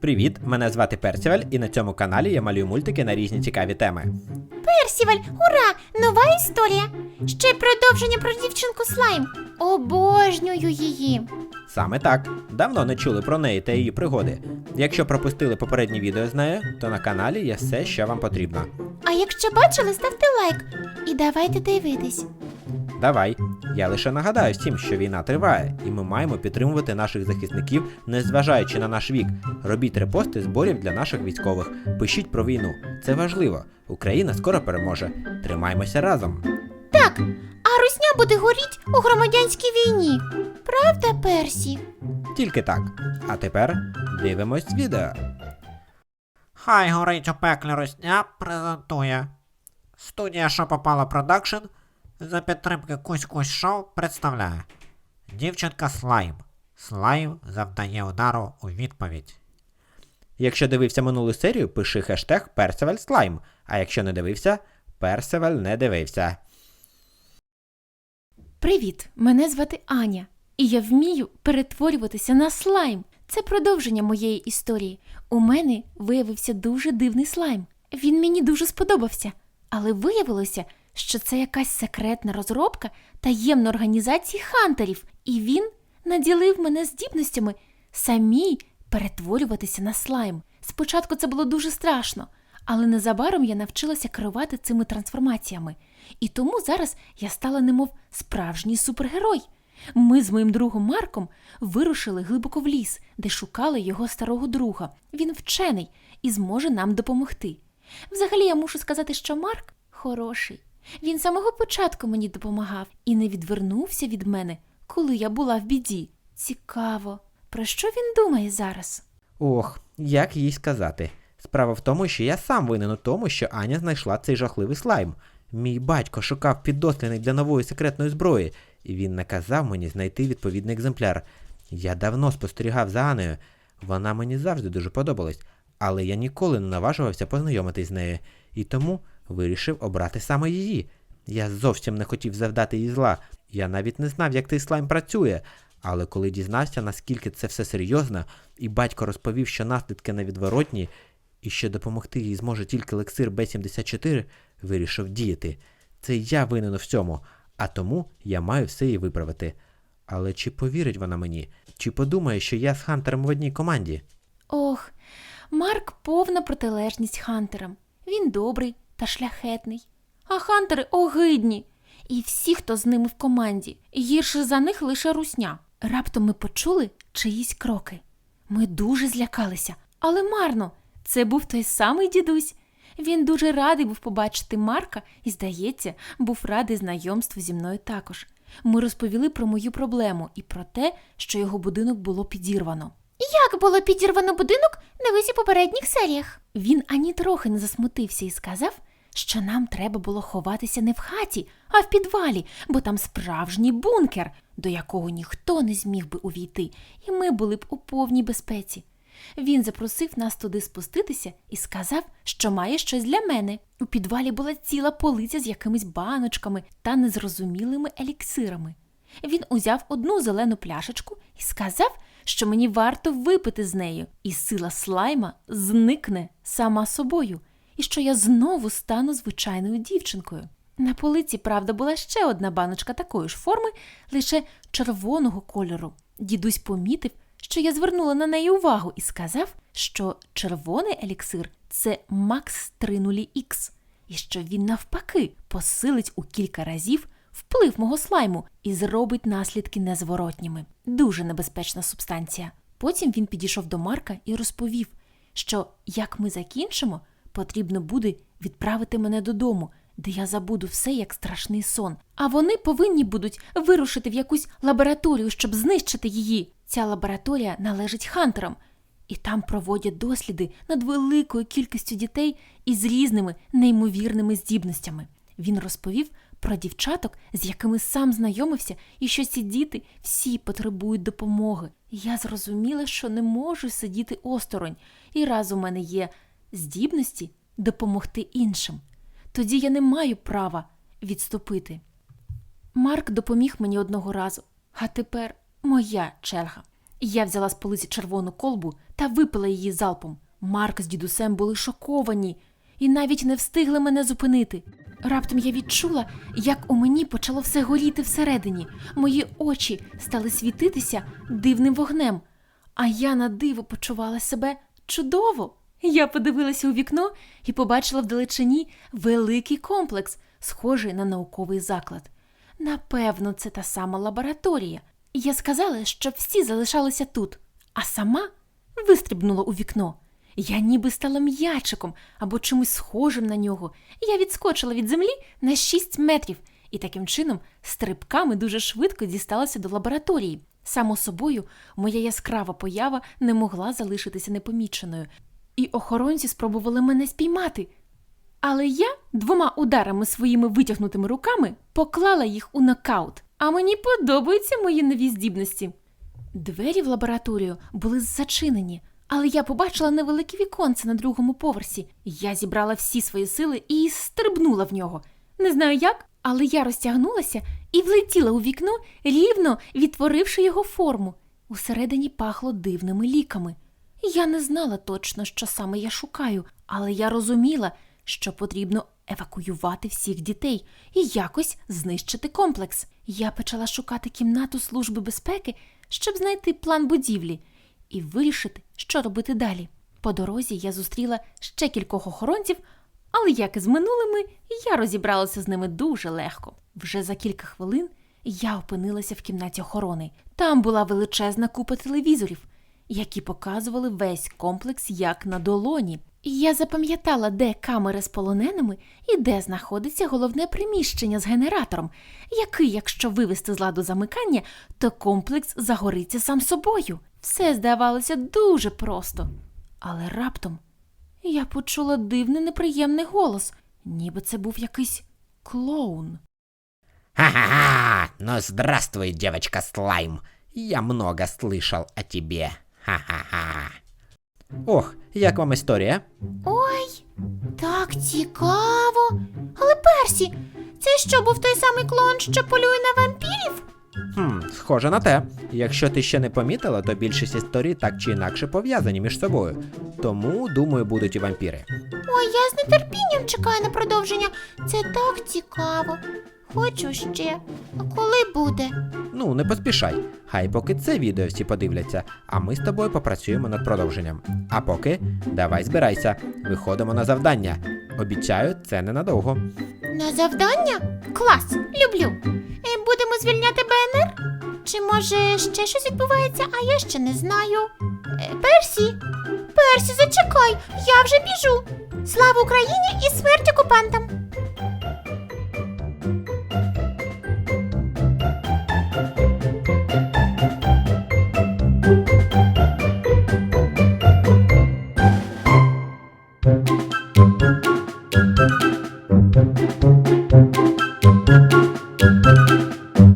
Привіт, мене звати Персіваль, і на цьому каналі я малюю мультики на різні цікаві теми. Персіваль, ура! Нова історія. Ще продовження про дівчинку слайм. Обожнюю її. Саме так, давно не чули про неї та її пригоди. Якщо пропустили попереднє відео з нею, то на каналі є все, що вам потрібно. А якщо бачили, ставте лайк. І давайте дивитись. Давай. Я лише нагадаю всім, що війна триває, і ми маємо підтримувати наших захисників, незважаючи на наш вік. Робіть репости зборів для наших військових. Пишіть про війну. Це важливо. Україна скоро переможе. Тримаймося разом. Так, а русня буде горіть у громадянській війні. Правда, Персі? Тільки так. А тепер дивимось відео. Хай горить у пеклі Русня презентує. Студія «Що попало продакшн за підтримки Кусь-Кусь Шоу представляє Дівчинка Слайм. Слайм завдає удару у відповідь. Якщо дивився минулу серію, пиши хештег Персеваль Слайм. А якщо не дивився, Персеваль не дивився. Привіт! Мене звати Аня, і я вмію перетворюватися на слайм. Це продовження моєї історії. У мене виявився дуже дивний слайм. Він мені дуже сподобався, але виявилося, що це якась секретна розробка таємної організації хантерів, і він наділив мене здібностями самій перетворюватися на слайм. Спочатку це було дуже страшно, але незабаром я навчилася керувати цими трансформаціями. І тому зараз я стала немов справжній супергерой. Ми з моїм другом Марком вирушили глибоко в ліс, де шукали його старого друга. Він вчений і зможе нам допомогти. Взагалі, я мушу сказати, що Марк хороший. Він з самого початку мені допомагав і не відвернувся від мене, коли я була в біді. Цікаво, про що він думає зараз? Ох, як їй сказати. Справа в тому, що я сам винен у тому, що Аня знайшла цей жахливий слайм. Мій батько шукав піддослідник для нової секретної зброї, і він наказав мені знайти відповідний екземпляр. Я давно спостерігав за Анею. Вона мені завжди дуже подобалась, але я ніколи не наважувався познайомитись з нею, і тому вирішив обрати саме її. Я зовсім не хотів завдати їй зла. Я навіть не знав, як цей слайм працює. Але коли дізнався, наскільки це все серйозно, і батько розповів, що наслідки невідворотні, і що допомогти їй зможе тільки елексир Б-74, вирішив діяти. Це я винен у всьому, а тому я маю все їй виправити. Але чи повірить вона мені, чи подумає, що я з Хантером в одній команді? Ох, Марк повна протилежність хантерам. Він добрий та шляхетний. А хантери огидні. І всі, хто з ними в команді, гірше за них лише русня. Раптом ми почули чиїсь кроки. Ми дуже злякалися, але марно. Це був той самий дідусь. Він дуже радий був побачити Марка і, здається, був радий знайомству зі мною також. Ми розповіли про мою проблему і про те, що його будинок було підірвано. Як було підірвано будинок, дивись у попередніх серіях. Він ані трохи не засмутився і сказав, що нам треба було ховатися не в хаті, а в підвалі, бо там справжній бункер, до якого ніхто не зміг би увійти, і ми були б у повній безпеці. Він запросив нас туди спуститися і сказав, що має щось для мене. У підвалі була ціла полиця з якимись баночками та незрозумілими еліксирами. Він узяв одну зелену пляшечку і сказав, що мені варто випити з нею, і сила слайма зникне сама собою, і що я знову стану звичайною дівчинкою. На полиці, правда, була ще одна баночка такої ж форми, лише червоного кольору. Дідусь помітив, що я звернула на неї увагу і сказав, що червоний еліксир це Макс 30Х, і що він навпаки посилить у кілька разів вплив мого слайму і зробить наслідки незворотніми. Дуже небезпечна субстанція. Потім він підійшов до Марка і розповів, що як ми закінчимо, потрібно буде відправити мене додому, де я забуду все як страшний сон. А вони повинні будуть вирушити в якусь лабораторію, щоб знищити її. Ця лабораторія належить хантерам, і там проводять досліди над великою кількістю дітей із різними неймовірними здібностями. Він розповів про дівчаток, з якими сам знайомився, і що ці діти всі потребують допомоги. Я зрозуміла, що не можу сидіти осторонь, і раз у мене є здібності допомогти іншим. Тоді я не маю права відступити. Марк допоміг мені одного разу, а тепер моя черга. Я взяла з полиці червону колбу та випила її залпом. Марк з дідусем були шоковані і навіть не встигли мене зупинити. Раптом я відчула, як у мені почало все горіти всередині. Мої очі стали світитися дивним вогнем, а я на диво почувала себе чудово. Я подивилася у вікно і побачила вдалечині великий комплекс, схожий на науковий заклад. Напевно, це та сама лабораторія. Я сказала, щоб всі залишалися тут, а сама вистрибнула у вікно. Я ніби стала м'ячиком або чимось схожим на нього. Я відскочила від землі на 6 метрів і таким чином стрибками дуже швидко дісталася до лабораторії. Само собою, моя яскрава поява не могла залишитися непоміченою, і охоронці спробували мене спіймати. Але я двома ударами своїми витягнутими руками поклала їх у нокаут. А мені подобаються мої нові здібності. Двері в лабораторію були зачинені, але я побачила невелике віконце на другому поверсі. Я зібрала всі свої сили і стрибнула в нього. Не знаю як, але я розтягнулася і влетіла у вікно, рівно відтворивши його форму. Усередині пахло дивними ліками. Я не знала точно, що саме я шукаю, але я розуміла, що потрібно евакуювати всіх дітей і якось знищити комплекс. Я почала шукати кімнату Служби безпеки, щоб знайти план будівлі і вирішити, що робити далі. По дорозі я зустріла ще кількох охоронців, але як і з минулими, я розібралася з ними дуже легко. Вже за кілька хвилин я опинилася в кімнаті охорони. Там була величезна купа телевізорів, які показували весь комплекс як на долоні. І я запам'ятала, де камери з полоненими і де знаходиться головне приміщення з генератором, який, якщо вивести з ладу замикання, то комплекс загориться сам собою. Все здавалося дуже просто. Але раптом я почула дивний неприємний голос, ніби це був якийсь клоун. Ха-ха-ха! Ну здравствуй, девочка Слайм. Я много слышал о тебе. Ха-ха-ха. Ох, як вам історія? Ой, так цікаво. Але Персі, це що був той самий клон, що полює на вампірів? Хм, схоже на те. Якщо ти ще не помітила, то більшість історій так чи інакше пов'язані між собою. Тому, думаю, будуть і вампіри. Ой, я з нетерпінням чекаю на продовження. Це так цікаво. Хочу ще. А коли буде? Ну, не поспішай. Хай поки це відео всі подивляться, а ми з тобою попрацюємо над продовженням. А поки давай збирайся, виходимо на завдання. Обіцяю, це ненадовго. На завдання? Клас, люблю. Е, Будемо звільняти БНР? Чи може ще щось відбувається, а я ще не знаю. Е, Персі, Персі, зачекай, я вже біжу. Слава Україні і смерть окупантам!